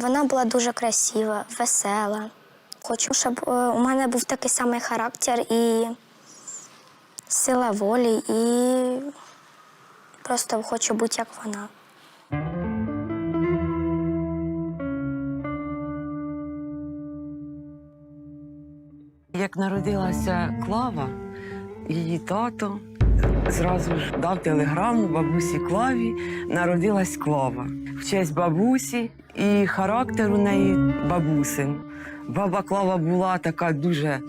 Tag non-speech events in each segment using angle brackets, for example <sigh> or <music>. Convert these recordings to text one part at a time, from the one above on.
Вона була дуже красива, весела. Хочу, щоб е, у мене був такий самий характер і сила волі, і просто хочу бути як вона. Як народилася Клава, її тато зразу ж дав телеграму бабусі Клаві, народилась Клава. В честь бабусі і характер у неї бабусин. Баба Клава була така дуже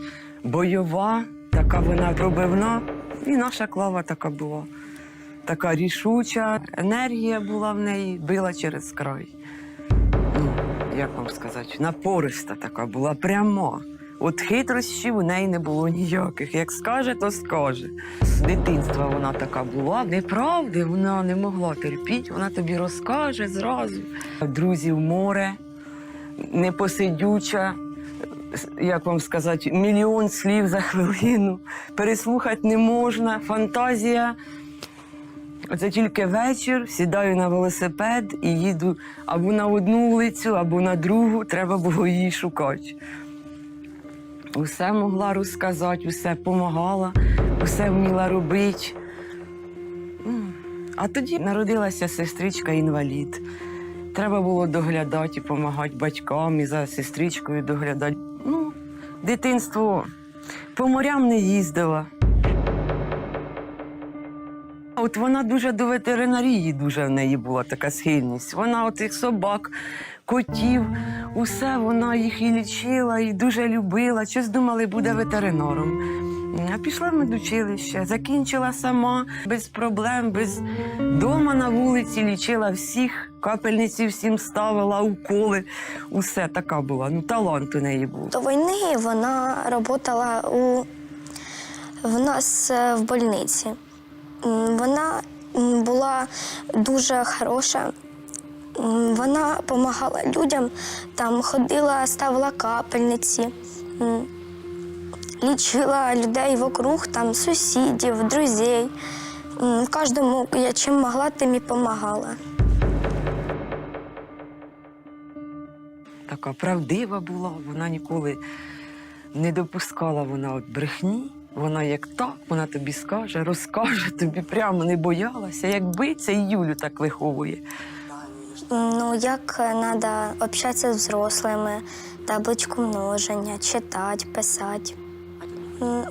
бойова, така вона пробивна. І наша Клава така була. Така рішуча, енергія була в неї, била через край. Ну, як вам сказати, напориста така була пряма. От хитрощів у неї не було ніяких. Як скаже, то скаже. З дитинства вона така була, неправди вона не могла терпіти, вона тобі розкаже зразу. Друзів море, непосидюча, як вам сказати, мільйон слів за хвилину. Переслухати не можна, фантазія. Оце тільки вечір, сідаю на велосипед і їду або на одну вулицю, або на другу. Треба було її шукати. Усе могла розказати, усе допомагала, усе вміла робити. А тоді народилася сестричка інвалід. Треба було доглядати і допомагати батькам і за сестричкою доглядати. Ну, дитинство по морям не їздила. От вона дуже до ветеринарії, дуже в неї була така схильність. Вона отих собак, котів, усе вона їх і лічила, і дуже любила. Щось думали, буде ветеринаром. А пішла в медучилище, закінчила сама, без проблем, без дома на вулиці, лічила всіх, капельниці всім ставила, уколи. Усе така була. Ну, талант у неї був. До війни вона працювала у в нас е, в больниці. Вона була дуже хороша. Вона допомагала людям, там ходила, ставила капельниці, лічила людей вокруг, там, сусідів, друзей. Кожному я чим могла, тим і допомагала. така правдива була, вона ніколи не допускала вона от брехні. Вона як так, вона тобі скаже, розкаже тобі, прямо не боялася. Якби це і Юлю так виховує. Ну, як треба общатися з взрослими, табличку множення, читати, писати.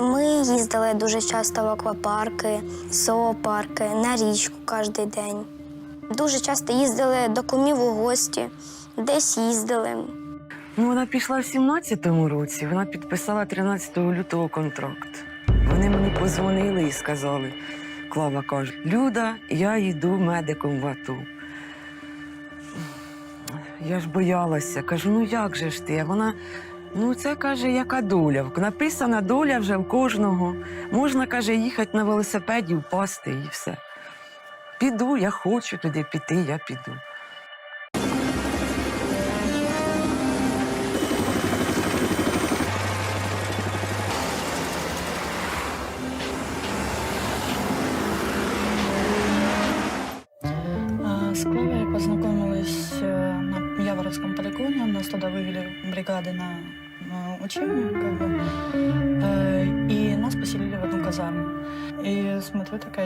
Ми їздили дуже часто в аквапарки, зоопарки, на річку кожен день. Дуже часто їздили до кумів у гості, десь їздили. Ну, вона пішла в 17-му році, вона підписала 13 лютого контракт. Вони мені позвонили і сказали, Клава каже, Люда, я йду медиком в АТО. Я ж боялася. Кажу, ну як же ж ти? А вона, ну це каже, яка доля. Написана доля вже в кожного. Можна, каже, їхати на велосипеді, впасти і все. Піду, я хочу туди піти, я піду.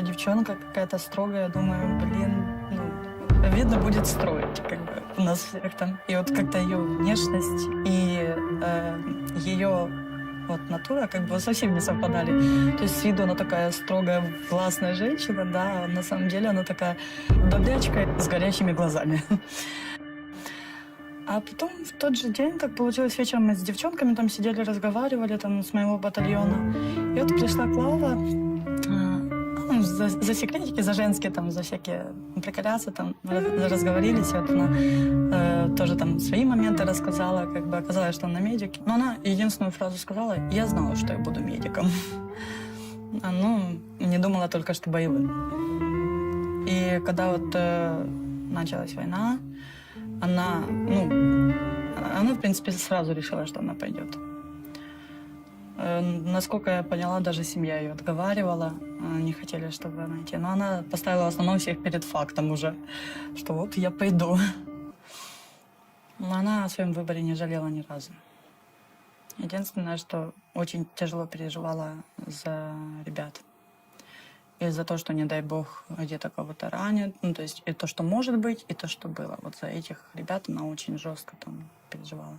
Такая девчонка какая-то строгая, думаю, блин, ну, видно будет строить, как бы, у нас всех там. И вот как-то ее внешность и э, ее вот натура как бы совсем не совпадали. То есть с виду она такая строгая, властная женщина, да, а на самом деле она такая добрячка с горящими глазами. А потом в тот же день, так получилось, вечером мы с девчонками там сидели, разговаривали там с моего батальона. И вот пришла Клава, ну, за, за секретики, за женские, там, за всякие приколясы, там, раз- разговорились, вот она э, тоже там свои моменты рассказала, как бы оказалось, что она медик. Но она единственную фразу сказала, я знала, что я буду медиком. А, ну, не думала только, что боевым. И когда вот э, началась война, она, ну, она, в принципе, сразу решила, что она пойдет. Э, Насколько я поняла, даже семья ее отговаривала, э, не хотели, чтобы она идти. Но она поставила в основном всех перед фактом уже, что вот я пойду. Но она о своем выборе не жалела ни разу. Единственное, что очень тяжело переживала за ребят. И за то, что, не дай бог, где-то кого-то ранят. Ну, то есть и то, что может быть, и то, что было. Вот за этих ребят она очень жестко там переживала.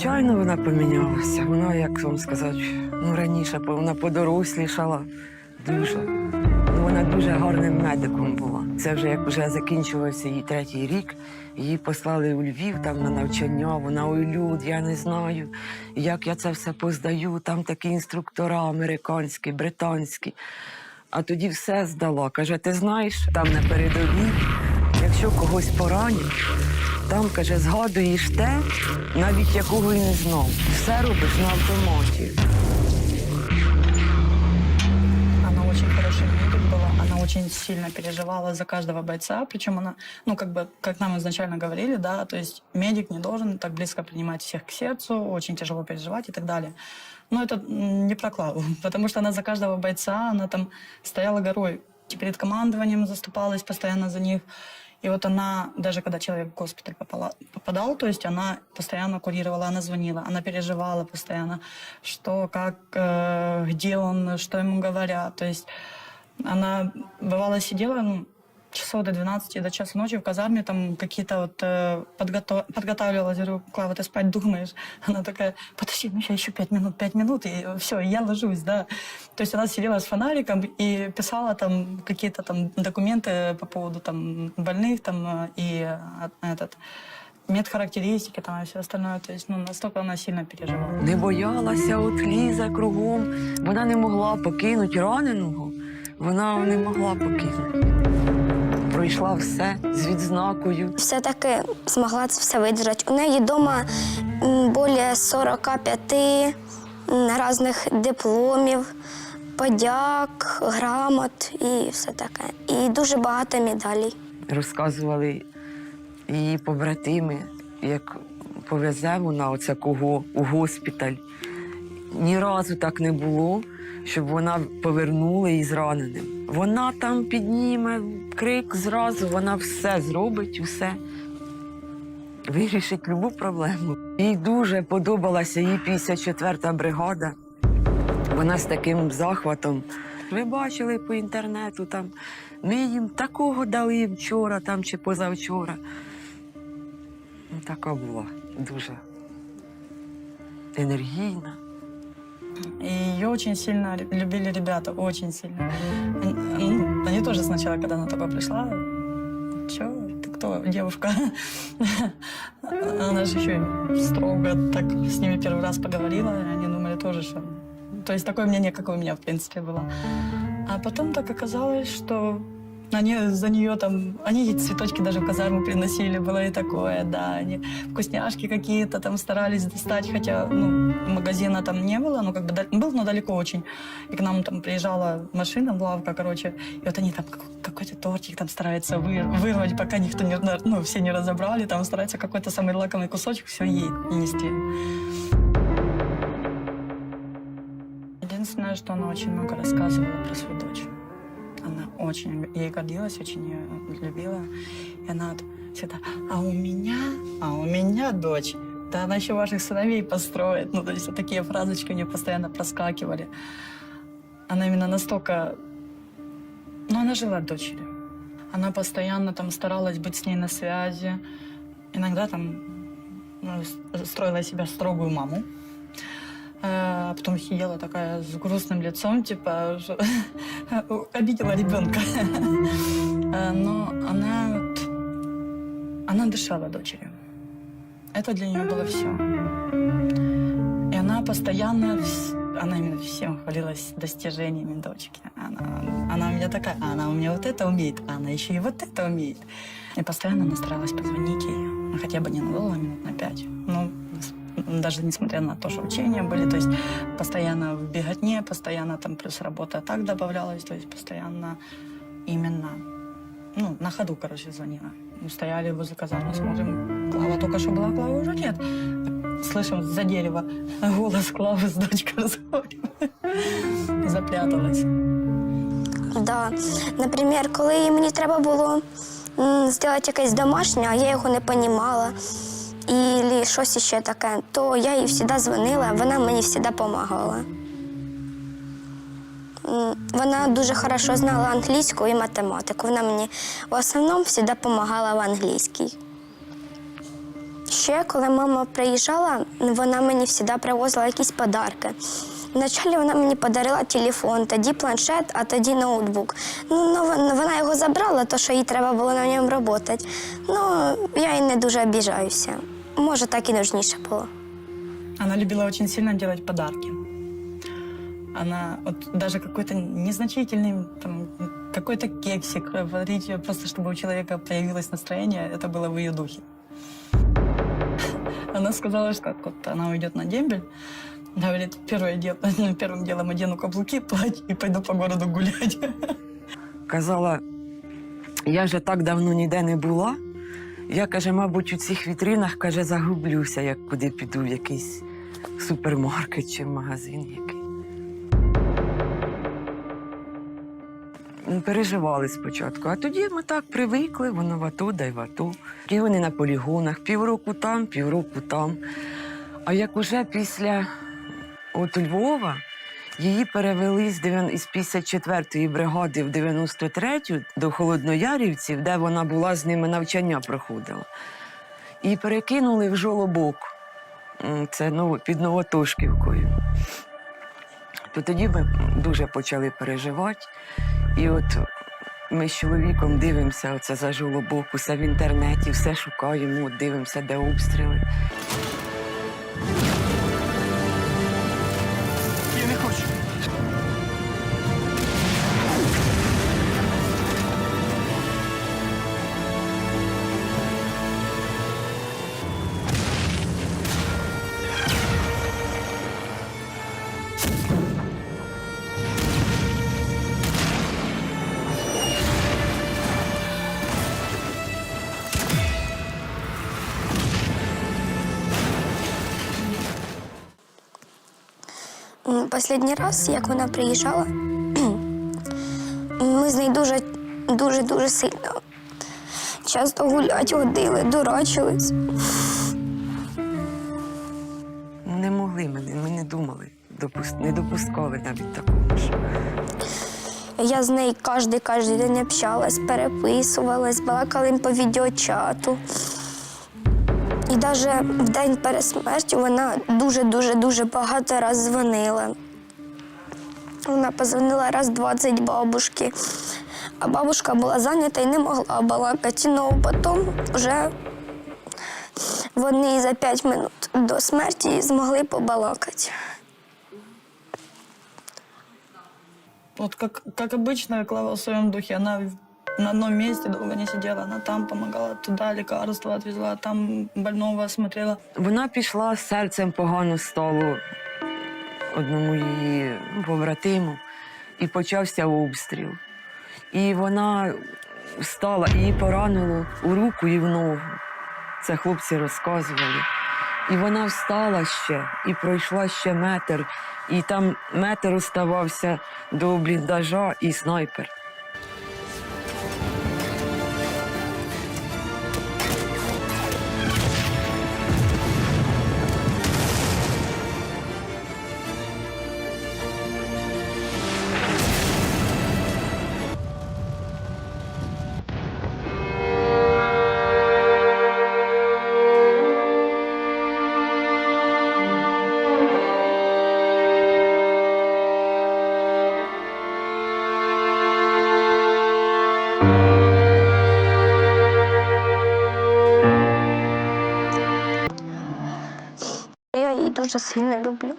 Звичайно, вона помінялася. Вона, як вам сказати, ну раніше вона подорослішала дуже. Ну, вона дуже гарним медиком була. Це вже як вже закінчувався її третій рік. Її послали у Львів там на навчання. Вона ой, люд, я не знаю, як я це все поздаю. Там такі інструктора американські, британські. А тоді все здала. Каже, ти знаєш, там на передовій, якщо когось поранять, там, каже, згадуєш те, навіть якого і не знав. Все робиш на автоматі. Она очень хороший медик была, она очень сильно переживала за каждого бойца, причем она, ну, как бы, как нам изначально говорили, да, то есть медик не должен так близко принимать всех к сердцу, очень тяжело переживать и так далее. Но это м, не про Клаву, <laughs> потому что она за каждого бойца, она там стояла горой, и перед командованием заступалась постоянно за них. И вот она, даже когда человек в госпиталь попала- попадал, то есть она постоянно курировала, она звонила, она переживала постоянно, что, как, э, где он, что ему говорят. То есть она, бывало, сидела, ну, часов до 12, до часа ночи в казарме, там какие-то вот э, подготов... подготавливалась, говорю, Клава, ты спать думаешь? <laughs> Она такая, подожди, ну сейчас еще пять минут, пять минут, и все, я ложусь, да. То есть она сидела с фонариком и писала там какие-то там документы по поводу там больных там э, и э, этот медхарактеристики там и все остальное. То есть, ну, настолько она сильно переживала. Не боялася, от лізе кругом. Вона не могла покинути раненого. Вона не могла покинути. Пройшла все з відзнакою. Все-таки змогла це все видержати. У неї вдома більше 45 різних дипломів, подяк, грамот і все таке. І дуже багато медалей. Розказували її побратими, як повезе вона оце кого у госпіталь. Ні разу так не було, щоб вона повернула із раненим. Вона там підніме крик зразу, вона все зробить, усе. Вирішить любу проблему. Їй дуже подобалася її 54-та бригада. Вона з таким захватом. Ви бачили по інтернету, там ми їм такого дали вчора там чи позавчора. Така була дуже енергійна. И ее очень сильно ре- любили ребята, очень сильно. Они, ну, они тоже сначала, когда она только пришла, че, ты кто, девушка? Она же еще и строго так с ними первый раз поговорила, и они думали тоже, что... То есть такое мнение, как у меня, в принципе, было. А потом так оказалось, что они за нее там, они ей цветочки даже в казарму приносили, было и такое, да, они вкусняшки какие-то там старались достать, хотя, ну, магазина там не было, ну, как бы был, но далеко очень. И к нам там приезжала машина, лавка, короче, и вот они там как- какой-то тортик там стараются вы- вырвать, пока никто не, ну, все не разобрали, там стараются какой-то самый лакомый кусочек все ей нести. Единственное, что она очень много рассказывала про свою дочь. Она очень ей гордилась, очень ее любила. И она вот всегда, а у меня, а у меня дочь, да она еще ваших сыновей построит. Ну, то есть вот такие фразочки у нее постоянно проскакивали. Она именно настолько... Ну, она жила дочерью. Она постоянно там старалась быть с ней на связи. Иногда там ну, с- строила себя строгую маму. А потом сидела такая с грустным лицом, типа, <laughs> обидела ребенка. <laughs> А, Но она, она дышала дочерью. Это для нее было все. И она постоянно, она именно всем хвалилась достижениями дочки. Она, она у меня такая, а она у меня вот это умеет, а она еще и вот это умеет. И постоянно она старалась позвонить ей, хотя бы ненадолго, минут на пять. Ну, даже несмотря на то, что учения были, то есть постоянно в беготне, постоянно там плюс работа так добавлялась, то есть постоянно именно, ну, на ходу, короче, звонила. Мы стояли возле казармы, смотрим, Клава только что была, Клавы уже нет. Слышим за дерева <laughs> голос Клавы с дочкой разговаривает. Запряталась. Да. Наприклад, коли мені треба було м, зробити якесь домашнє, а я його не розуміла, і щось ще таке, то я їй завжди дзвонила, вона мені завжди допомагала. Вона дуже добре знала англійську і математику. Вона мені в основному завжди допомагала в англійській. Ще, коли мама приїжджала, вона мені завжди привозила якісь подарки. Вначалі вона мені подарила телефон, тоді планшет, а тоді ноутбук. Ну, ну, вон- вона його забрала, то що їй треба було на ньому працювати. Ну, я і не дуже обіжаюся. Може, так і нужніше було. Она любила очень сильно делать подарки. Она вот даже какой-то незначительный, там, какой-то кексик варить, просто чтобы у человека появилось настроение, это было в ее духе. <laughs> Она сказала, что как вот она уйдет на дембель, говорит, первое дело, <laughs> ну, первым делом одену каблуки, платье и пойду по городу гулять. Казала, я вже так давно ніде не була. Я, каже, мабуть, у цих вітринах каже, загублюся, як куди піду в якийсь супермаркет чи магазин який. Ну, Переживали спочатку, а тоді ми так привикли, воно в АТО, да в АТО. І вони на полігонах, півроку там, півроку там. А як уже після от Львова її перевели з із 54-ї бригади в 93-ю до Холодноярівців, де вона була з ними навчання проходила. І перекинули в жолобок. Це ново- під Новотошківкою. То тоді ми дуже почали переживати. І от ми з чоловіком дивимося оце за жолобок, усе в інтернеті, все шукаємо, дивимося, де обстріли. Останній раз, як вона приїжджала, ми з нею дуже, дуже, дуже сильно часто гулять ходили, дурачились. Не могли ми, не- ми не думали, не допускали навіть такого. ж. Я з нею кожен кожен день общалась, переписувалась, балакали по відеочату. І навіть в день перед смертю вона дуже-дуже дуже багато раз дзвонила. Вона позвонила раз 20 бабушки, а бабушка була зайнята і не могла балакати. Ну, потім вже вони за 5 минут до смерті змогли побалакати. Вот как, как обычно, Клава в своем духе, она на одном месте долго не сидела, она там помогала, туда лекарства отвезла, там больного осмотрела. Вона пішла з серцем погано стало одному її побратиму, і почався обстріл. І вона встала, її поранило у руку і в ногу. Це хлопці розказували. І вона встала ще і пройшла ще метр, і там метр оставався до бліндажа і снайпер. Дуже сильно люблю.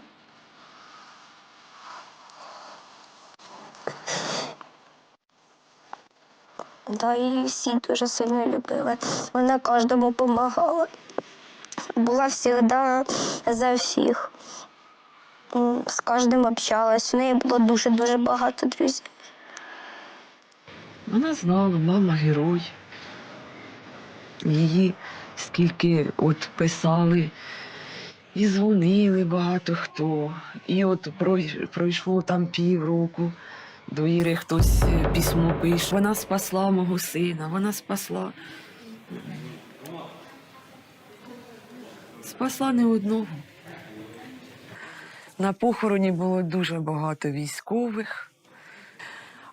Да, її всі дуже сильно любили. Вона кожному допомагала. Була завжди за всіх. З кожним общалась. У неї було дуже-дуже багато друзів. Вона знала, мама герой. Її скільки от писали, і дзвонили багато хто. І от пройшло там півроку. До Іри хтось е, письмо пише. Вона спасла мого сина, вона спасла. Спасла не одного. На похороні було дуже багато військових.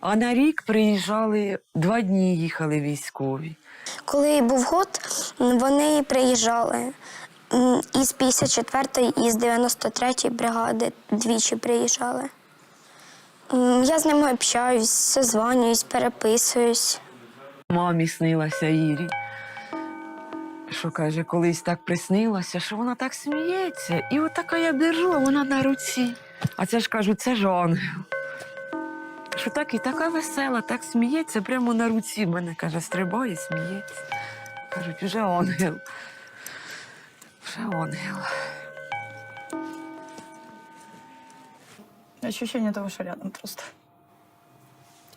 А на рік приїжджали два дні їхали військові. Коли був год, вони приїжджали. Із 54-ї, і з 93-ї бригади двічі приїжджали. Я з ними общаюсь, созванююсь, переписуюсь. Мамі снилася Ірі. Що каже, колись так приснилося, що вона так сміється. І от така я держу, а вона на руці. А це ж кажу, це ж ангел. Що так і така весела, так сміється, прямо на руці. Мене каже, стрибає, сміється. Кажуть, вже ангел. Вже ангел. Ощущение того, что рядом просто.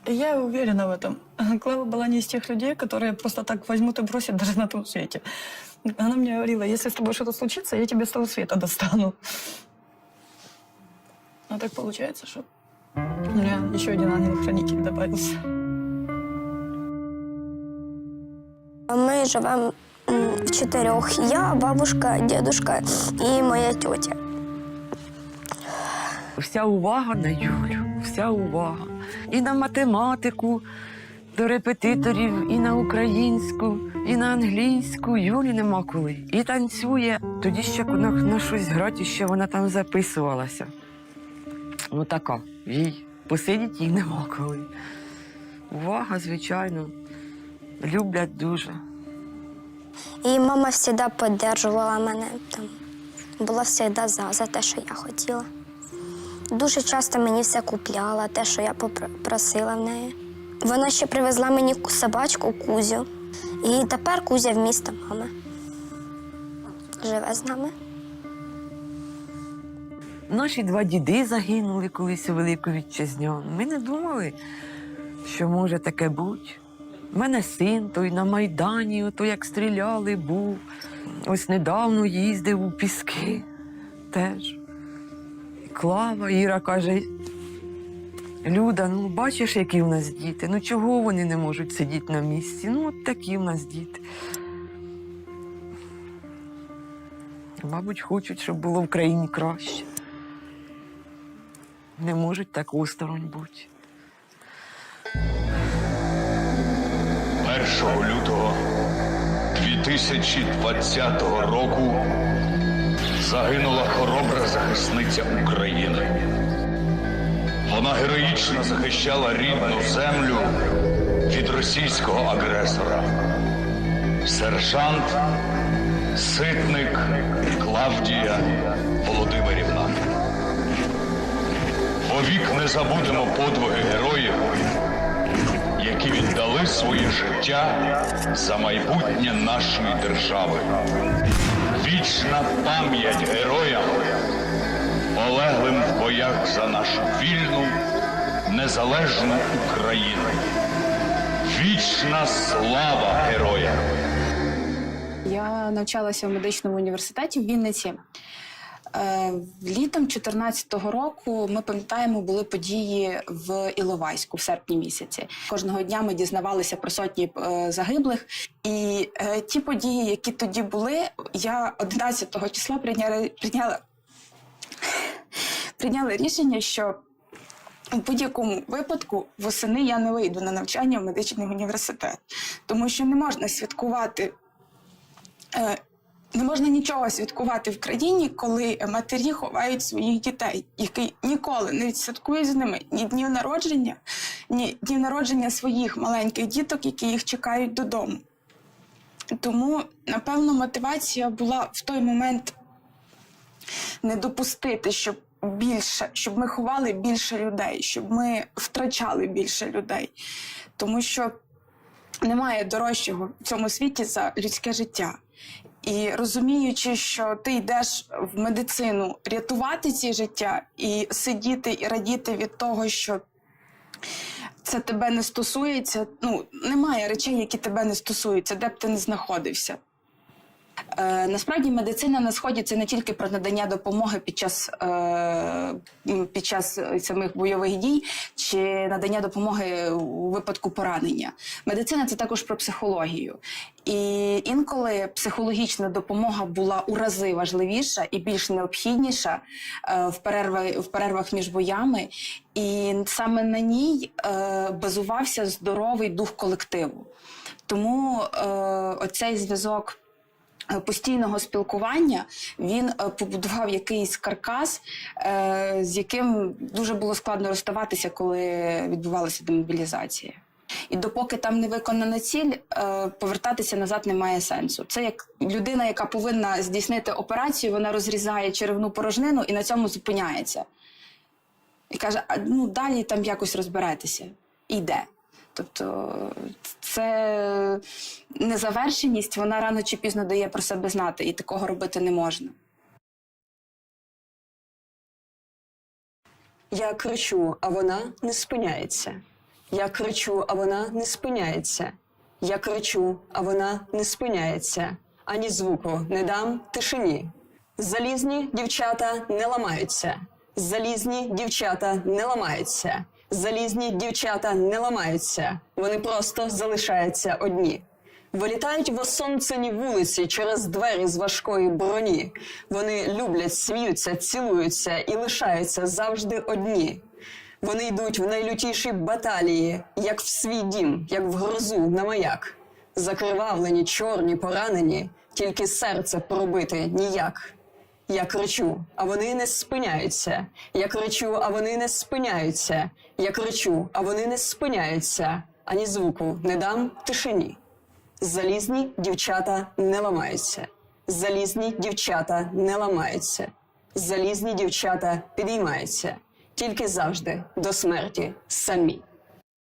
И Я уверена в этом. Клава была не из тех людей, которые просто так возьмут и бросят даже на том свете. Она мне говорила, если с тобой что-то случится, я тебе с того света достану. А так получается, что у меня еще один ангел-хранитель добавился. Ми живемо м, в чотирьох. Я, бабушка, дідушка і моя тьотя. Вся увага на Юлю, вся увага. І на математику до репетиторів, і на українську, і на англійську. Юлі нема коли. І танцює. Тоді ще на, на щось грати, ще вона там записувалася. Ну така, їй посидіть їй нема коли. Увага, звичайно, люблять дуже. І мама завжди підтримувала мене. Там, була завжди за, за те, що я хотіла. Дуже часто мені все купляла, те, що я попросила в неї. Вона ще привезла мені собачку Кузю. І тепер Кузя в місто мами. Живе з нами. Наші два діди загинули колись у Велику Вітчизняну. Ми не думали, що може таке бути. У мене син той на Майдані, ото як стріляли, був. Ось недавно їздив у піски теж. Клава, Іра каже: Люда, ну бачиш, які в нас діти. Ну чого вони не можуть сидіти на місці? Ну, от такі в нас діти. Мабуть, хочуть, щоб було в країні краще. Не можуть так осторонь бути. 1 лютого 2020 року загинула хоробра захисниця України. Вона героїчно захищала рідну землю від російського агресора. Сержант Ситник Клавдія Володимирівна. Повік не забудемо подвиги героїв, які віддали своє життя за майбутнє нашої держави. Вічна пам'ять героям, полеглим в боях за нашу вільну, незалежну Україну. Вічна слава героям! Я навчалася в медичному університеті в Вінниці. Е, Літом 2014 року ми пам'ятаємо, були події в Іловайську в серпні місяці. Кожного дня ми дізнавалися про сотні е, загиблих. І е, ті події, які тоді були, я 11 числа прийняла, прийняла, прийняла рішення, що у будь-якому випадку восени я не вийду на навчання в медичний університет, тому що не можна святкувати Не можна нічого святкувати в країні, коли матері ховають своїх дітей, які ніколи не відсвяткують з ними ні днів народження, ні днів народження своїх маленьких діток, які їх чекають додому. Тому, напевно, мотивація була в той момент не допустити, щоб більше, щоб ми ховали більше людей, щоб ми втрачали більше людей. Тому що немає дорожчого в цьому світі за людське життя. І розуміючи, що ти йдеш в медицину рятувати ці життя і сидіти і радіти від того, що це тебе не стосується. Ну, немає речей, які тебе не стосуються, де б ти не знаходився. Е, насправді медицина на сході це не тільки про надання допомоги під час, е, під час самих бойових дій чи надання допомоги у випадку поранення. Медицина це також про психологію. І інколи психологічна допомога була у рази важливіша і більш необхідніша е, в, перерви, в перервах між боями. І саме на ній базувався здоровий дух колективу. Тому е, оцей зв'язок постійного спілкування він е, побудував якийсь каркас, е, з яким дуже було складно розставатися, коли відбувалася демобілізація. І допоки там не виконана ціль, е, повертатися назад немає сенсу. Це як людина, яка повинна здійснити операцію, вона розрізає черевну порожнину і на цьому зупиняється. І каже: ну далі там якось розберетеся. І йде. Тобто це незавершеність, вона рано чи пізно дає про себе знати, і такого робити не можна. Я кричу, а вона не спиняється. Я кричу, а вона не спиняється. Я кричу, а вона не спиняється. Ані звуку не дам тишині. Залізні дівчата не ламаються. Залізні дівчата не ламаються. Залізні дівчата не ламаються. Вони просто залишаються одні. Вилітають в осонцені вулиці через двері з важкої броні. Вони люблять, сміються, цілуються і лишаються завжди одні. Вони йдуть в найлютіші баталії, як в свій дім, як в грозу на маяк. Закривавлені, чорні, поранені, тільки серце пробити ніяк. Я кричу, а вони не спиняються. Я кричу, а вони не спиняються. Я кричу, а вони не спиняються. Ані звуку не дам тишині. Залізні дівчата не ламаються. Залізні дівчата не ламаються. Залізні дівчата підіймаються. Тільки завжди до смерті самі.